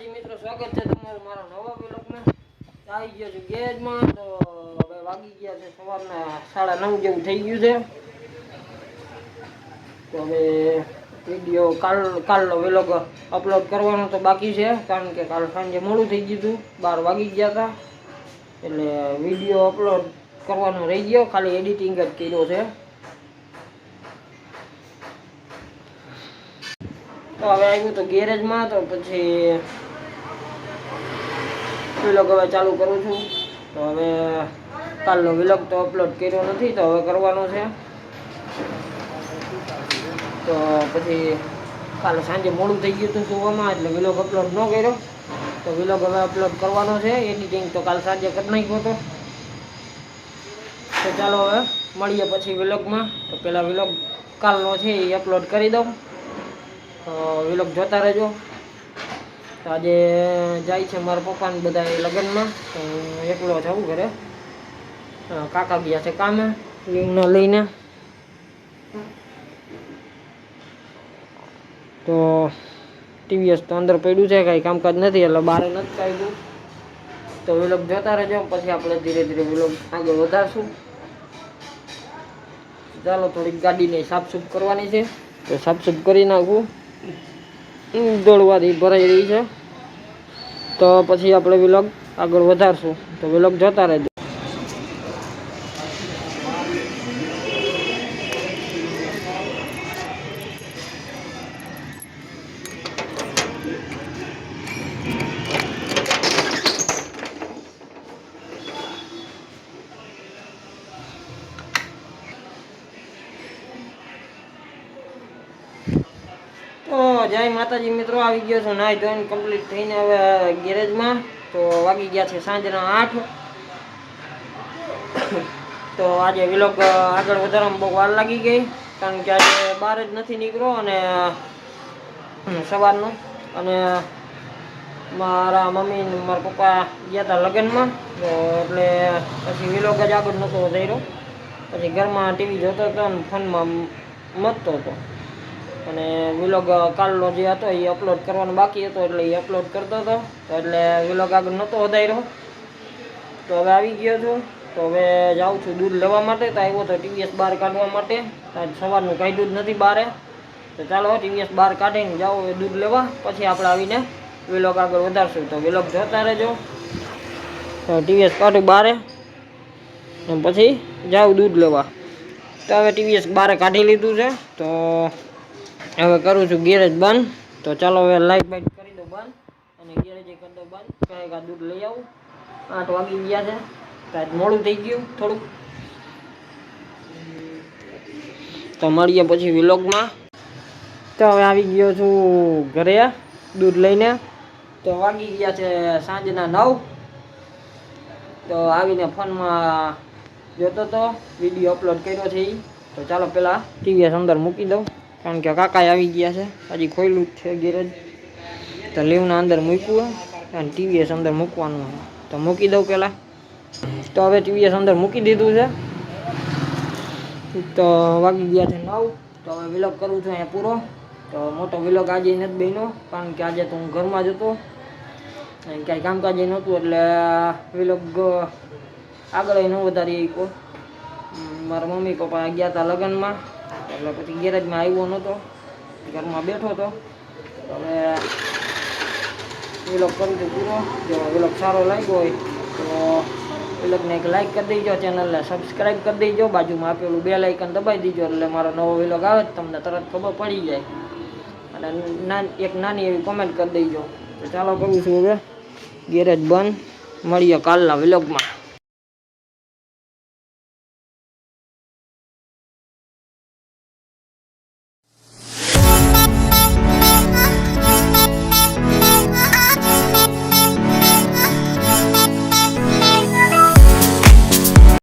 સ્વાગત છે તમારું મારા નવા વિલોકમાં આવી ગયો છું ગેજમાં, તો હવે વાગી ગયા છે સવારના સાડા નવ જેવું થઈ ગયું છે. તો હવે વીડિયો કાલ, કાલનો વ્લોગ અપલોડ કરવાનો તો બાકી છે, કારણ કે કાલ સાંજે મોડું થઈ ગયું હતું, બાર વાગી ગયા હતા. એટલે વીડિયો અપલોડ કરવાનો રહી ગયો, ખાલી એડિટિંગ જ કર્યો છે. તો હવે આવ્યું તો ગેરેજમાં, તો પછી વિલોગ હવે ચાલુ કરું છું. તો હવે કાલનો વિલોગ તો અપલોડ કર્યો નથી, તો હવે કરવાનો છે. તો પછી કાલે સાંજે મોડું થઈ ગયું હતું સુવામાં એટલે વિલોગ અપલોડ ન કર્યો. તો વિલોગ હવે અપલોડ કરવાનો છે. એડિટિંગ તો કાલ સાંજે કરી નાખ્યો હતો. તો ચાલો હવે મળીએ પછી વિલોગમાં તો પહેલાં વિલોગ કાલનો છે એ અપલોડ કરી દઉં. તો વિલોગ જોતા રહેજો. આજે જાય છે મારા પપ્પાને બધા લગ્નમાં. એકલો જવું ઘરે. કાકા ગયા છે કામે લીવને લઈને. તો ટીવીએસ તો અંદર પડ્યું છે, કાંઈ કામકાજ નથી, એટલે બહાર નથી કાઢ્યું. તો વિલોગ જોતા રહેજો, પછી આપણે ધીરે ધીરે વિલોગ આગળ વધારશું. ચાલો, થોડીક ગાડીને સાફસૂફ કરવાની છે. તો સાફસૂફ કરી નાખું. દોડવાથી ભરાઈ રહી છે. તો પછી આપણે વિલોગ આગળ વધારશું. તો વિલોગ જોતા રહેજો. તો જય માતાજી મિત્રો, આવી ગયો છું નાઈ ધોઈને કમ્પ્લીટ થઈને હવે ગેરેજમાં. તો વાગી ગયા છે સાંજના આઠ. તો આજે વિલોગ આગળ વધારવામાં બહુ વાર લાગી ગઈ, કારણ કે આજે બહાર જ નથી નીકળ્યો અને સવારનો. અને મારા મમ્મી ને મારા પપ્પા ગયા હતા લગ્નમાં. તો એટલે પછી વિલોગ જ આગળ નહોતો વધાર્યો પછી ઘરમાં ટીવી જોતો હતો અને ફોનમાં મતતો હતો. અને વિલોગ કાલનો જે હતો એ અપલોડ કરવાનો બાકી હતો એટલે એ અપલોડ કરતો હતો. તો એટલે વિલોગ આગળ નહોતો વધાર્યો. તો હવે આવી ગયો છું. તો હવે જાઉં છું દૂધ લેવા માટે. તો આવ્યો તો ટીવીએસ બહાર કાઢવા માટે. આજ સવારનું કાઢ્યું જ નથી બહારે. તો ચાલો ટીવીએસ બહાર કાઢીને જાઓ દૂધ લેવા. પછી આપણે આવીને વિલોગ આગળ વધારશું. તો વિલોગ જોતા રહેજો. ટીવીએસ કાઢું બારે પછી જાઉં દૂધ લેવા. તો હવે ટીવીએસ બારે કાઢી લીધું છે. તો હવે કરું છું ગેરેજ બંધ. તો ચાલો હવે લાઈટ બાઈટ કરી દો બંધ. અને ગેરેજ કરી દો બંધ. કંઈક આ દૂધ લઈ આવું. આઠ વાગી ગયા છે. કાંઈક મોડું થઈ ગયું થોડુંક. તો મળીએ પછી વિલોગમાં તો હવે આવી ગયો છું ઘરે દૂધ લઈને. તો વાગી ગયા છે સાંજના નવ. તો આવીને ફોનમાં જોતો તો વીડિયો અપલોડ કર્યો છે એ તો ચાલો પહેલાં ટીવીએસ અંદર મૂકી દઉં. કારણ કે કાકા આવી ગયા છે. હજી ખોયલું જ છે ગેરેજ. તો લીવના અંદર મૂક્યું અને ટીવીએસ અંદર મૂકવાનું તો મૂકી દઉં પહેલાં. તો હવે ટીવીએસ અંદર મૂકી દીધું છે. તો વાગી ગયા છે નવ. તો હવે વિલોગ કરું છું અહીંયા પૂરો. તો મોટો વિલોગ આજે નથી બન્યો, કારણ કે આજે તો હું ઘરમાં જ હતો. અને કાંઈ કામકાજ નહોતું, એટલે વિલોગ આગળ ન વધારી શકો મારા મમ્મી પપ્પા ગયા હતા લગ્નમાં. એટલે પછી ગેરેજમાં આવ્યો નહોતો. ઘરમાં બેઠો હતો. હવે વિલોગ કરું છું પૂરો. જો વિલોગ સારો લાગ્યો હોય તો વિલોગને એક લાઇક કરી દેજો ચેનલને સબસ્ક્રાઈબ કરી દેજો. બાજુમાં આપેલું બે લાઇકન દબાવી દેજો, એટલે મારો નવો વિલોગ આવે તમને તરત ખબર પડી જાય. અને એક નાની એવી કોમેન્ટ કરી દેજો. તો ચાલો કરું છું હવે. ગેરેજ બંધ. મળીએ કાલના વિલોગમાં